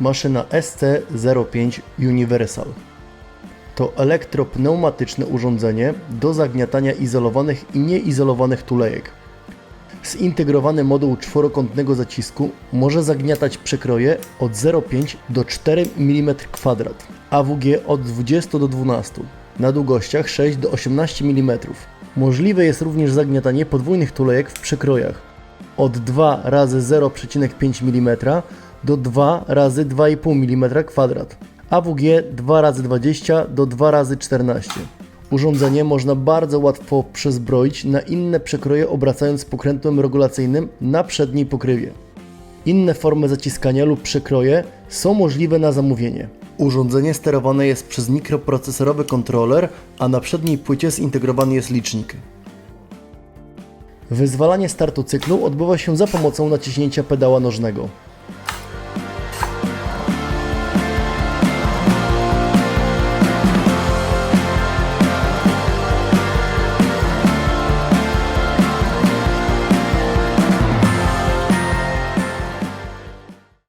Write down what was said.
maszyna SC05 Universal. To elektropneumatyczne urządzenie do zagniatania izolowanych i nieizolowanych tulejek. Zintegrowany moduł czworokątnego zacisku może zagniatać przekroje od 0,5 do 4 mm2, AWG od 20 do 12, na długościach 6 do 18 mm. Możliwe jest również zagniatanie podwójnych tulejek w przekrojach od 2 razy 0,5 mm do 2 razy 2,5 mm2, AWG 2 razy 20 do 2 razy 14. Urządzenie można bardzo łatwo przezbroić na inne przekroje obracając pokrętłem regulacyjnym na przedniej pokrywie. Inne formy zaciskania lub przekroje są możliwe na zamówienie. Urządzenie sterowane jest przez mikroprocesorowy kontroler, a na przedniej płycie zintegrowany jest licznik. Wyzwalanie startu cyklu odbywa się za pomocą naciśnięcia pedała nożnego.